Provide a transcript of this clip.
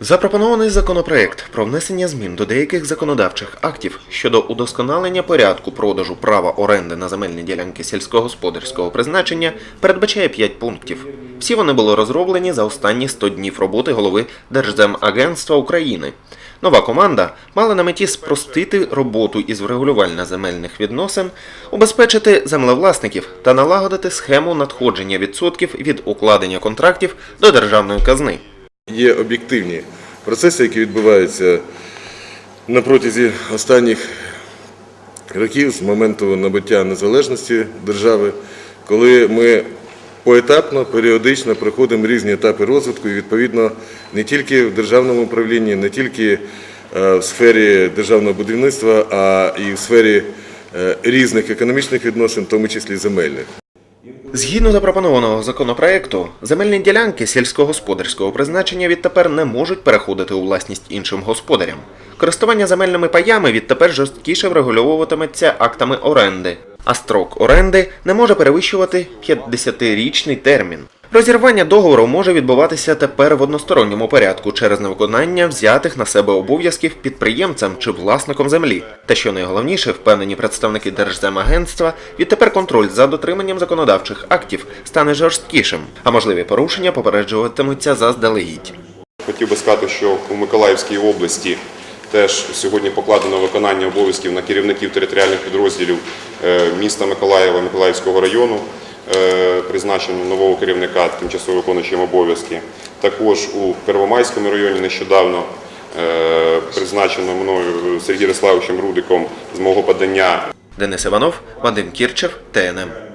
Запропонований законопроект про внесення змін до деяких законодавчих актів щодо удосконалення порядку продажу права оренди на земельні ділянки сільськогосподарського призначення передбачає 5 пунктів. Всі вони були розроблені за останні 100 днів роботи голови Держземагентства України. Нова команда мала на меті спростити роботу із врегулювання земельних відносин, убезпечити землевласників та налагодити схему надходження відсотків від укладення контрактів до державної казни. Є об'єктивні процеси, які відбуваються на протязі останніх років з моменту набуття незалежності держави, коли ми поетапно, періодично проходимо різні етапи розвитку і відповідно не тільки в державному управлінні, не тільки е, в сфері державного будівництва, а і в сфері е, різних економічних відносин, в тому числі земельних. Згідно запропонованого законопроекту, земельні ділянки сільськогосподарського призначення відтепер не можуть переходити у власність іншим господарям. Користування земельними паями відтепер жорсткіше врегульовуватиметься актами оренди, а строк оренди не може перевищувати 50-річний термін. Розірвання договору може відбуватися тепер в односторонньому порядку через невиконання взятих на себе обов'язків підприємцем чи власником землі. Та що найголовніше, впевнені представники Держземагентства, відтепер контроль за дотриманням законодавчих актів стане жорсткішим, а можливі порушення попереджуватимуться заздалегідь. Хотів би сказати, що у Миколаївській області теж сьогодні покладено виконання обов'язків на керівників територіальних підрозділів е, міста Миколаєва, Миколаївського району. Е, Призначено нового керівника тимчасово виконуючим обов'язки. Також у Первомайському районі нещодавно е, призначено мною Сергієм Ярославовичем Рудиком з мого подання Денис Іванов, Вадим Кірчев, ТНМ.